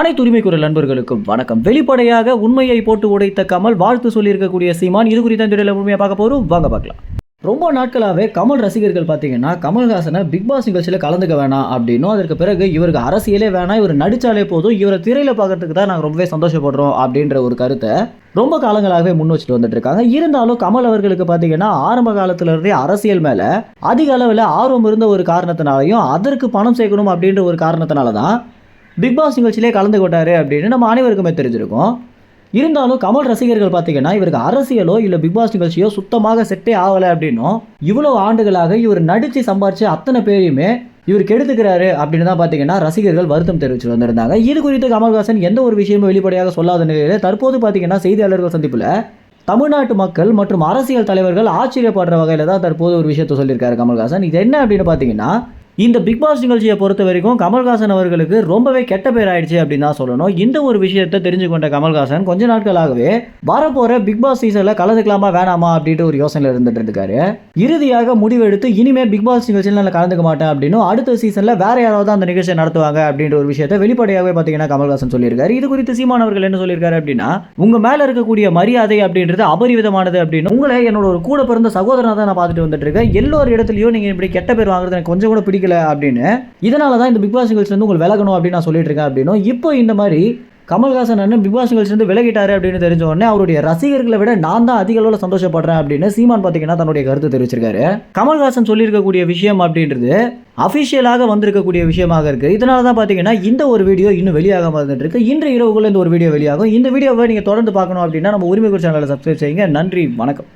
அனைத்து உரிமை குரல் நண்பர்களுக்கும் வணக்கம். வெளிப்படையாக உண்மையை போட்டு உடைத்த கமல் வாழ்த்து சொல்லியிருக்கக்கூடிய சீமான் இது குறித்த இந்த வீடியோல பார்க்க போகிறோம் வாங்க பார்க்கலாம். ரொம்ப நாட்களாகவே கமல் ரசிகர்கள் பார்த்தீங்கன்னா கமல்ஹாசனை பிக் பாஸ் நிகழ்ச்சியில் கலந்துக்க வேணாம் அப்படின்னும். அதற்கு பிறகு இவருக்கு அரசியலே வேணாம் இவர் நடித்தாலே போதும் இவரை திரையில் பார்க்கறதுக்கு தான் நாங்கள் ரொம்பவே சந்தோஷப்படுறோம் அப்படின்ற ஒரு கருத்தை ரொம்ப காலங்களாகவே முன் வச்சுட்டு வந்துட்டு இருக்காங்க. இருந்தாலும் கமல் அவர்களுக்கு பார்த்தீங்கன்னா ஆரம்ப காலத்திலிருந்தே அரசியல் மேலே அதிக அளவில் ஆர்வம் இருந்த ஒரு காரணத்தினாலையும் அதற்கு பணம் சேர்க்கணும் அப்படின்ற ஒரு காரணத்தினால தான் பிக் பாஸ் நிகழ்ச்சியிலே கலந்து கொண்டாரு அப்படின்னு நம்ம அனைவருக்குமே தெரிஞ்சிருக்கும். இருந்தாலும் கமல் ரசிகர்கள் பார்த்தீங்கன்னா இவருக்கு அரசியலோ இல்லை பிக் பாஸ் நிகழ்ச்சியோ சுத்தமாக செட்டே ஆகலை அப்படின்னும் இவ்வளோ ஆண்டுகளாக இவர் நடித்து சம்பாரிச்ச அத்தனை பேரையுமே இவர் கெடுத்துக்கிறாரு அப்படின்னு தான் பார்த்தீங்கன்னா ரசிகர்கள் வருத்தம் தெரிவிச்சு வந்திருந்தாங்க. இது குறித்து கமல்ஹாசன் எந்த ஒரு விஷயமும் வெளிப்படையாக சொல்லாத நிலையில் தற்போது பார்த்தீங்கன்னா செய்தியாளர்கள் சந்திப்பில் தமிழ்நாட்டு மக்கள் மற்றும் அரசியல் தலைவர்கள் ஆச்சரியப்படுற வகையில் தான் தற்போது ஒரு விஷயத்தை சொல்லியிருக்காரு கமல்ஹாசன். இது என்ன அப்படின்னு பார்த்தீங்கன்னா இந்த பிக் பாஸ் நிகழ்ச்சியை பொறுத்த வரைக்கும் கமல்ஹாசன் அவர்களுக்கு ரொம்பவே கெட்ட பேர் ஆயிடுச்சு அப்படின்னு தான் சொல்லணும். இந்த ஒரு விஷயத்தை தெரிஞ்சு கொண்ட கமல்ஹாசன் கொஞ்ச நாட்களாகவே வரப்போற பிக் பாஸ் சீசனில் கலந்துக்கலாமா வேணாமா அப்படின்ட்டு ஒரு யோசனையில் இருந்துட்டு இருக்காரு. இறுதியாக முடிவெடுத்து இனிமே பிக் பாஸ் நிகழ்ச்சியில் நான் கலந்துக்க மாட்டேன் அப்படின்னும் அடுத்த சீசனில் வேற யாராவது அந்த நிகழ்ச்சியை நடத்துவாங்க அப்படின்ற ஒரு விஷயத்தை வெளிப்படையாகவே பார்த்தீங்கன்னா கமல்ஹாசன் சொல்லியிருக்காரு. இது குறித்து சீமான் அவர்கள் என்ன சொல்லியிருக்காரு அப்படின்னா உங்க மேல இருக்கக்கூடிய மரியாதை அப்படின்றது அபரிவிதமானது அப்படின்னு உங்களை என்னோட ஒரு கூட பிறந்த சகோதரனை தான் நான் பார்த்துட்டு வந்துட்டு இருக்கேன். எல்லோரு இடத்துலையும் நீங்க இப்படி கெட்ட பேர் வாங்குறது எனக்கு கொஞ்சம் கூட பிடிக்கல அப்படின்னு. இதனால தான் இந்த பிக் பாஸ் நிகழ்ச்சி உங்களுக்கு விலகணும் அப்படின்னு நான் சொல்லிட்டு இருக்கேன் அப்படின்னும். இப்போ இந்த மாதிரி கமல்ஹாசன் அண்ணன் பிக் பாஸ் நிகழ்ச்சியிலிருந்து விலகிட்டாரு அப்படின்னு தெரிஞ்ச உடனே அவருடைய ரசிகர்களை விட நான் தான் அதிக அளவில் சந்தோஷப்படுறேன் அப்படின்னு சீமான் பார்த்தீங்கன்னா தன்னுடைய கருத்து தெரிவிச்சிருக்காரு. கமல்ஹாசன் சொல்லியிருக்கக்கூடிய விஷயம் அப்படின்றது அஃபிஷியலாக வந்திருக்கக்கூடிய விஷயமாக இருக்கு. இதனால தான் பார்த்தீங்கன்னா இந்த ஒரு வீடியோ இன்னும் வெளியாக வந்துட்டு இருக்கு. இன்று இரவுக்குள்ள இந்த ஒரு வீடியோ வெளியாகும். இந்த வீடியோவை நீங்கள் தொடர்ந்து பார்க்கணும் அப்படின்னா நம்ம உரிமை சேனலை சப்ஸ்கிரைப் செய்யுங்க. நன்றி வணக்கம்.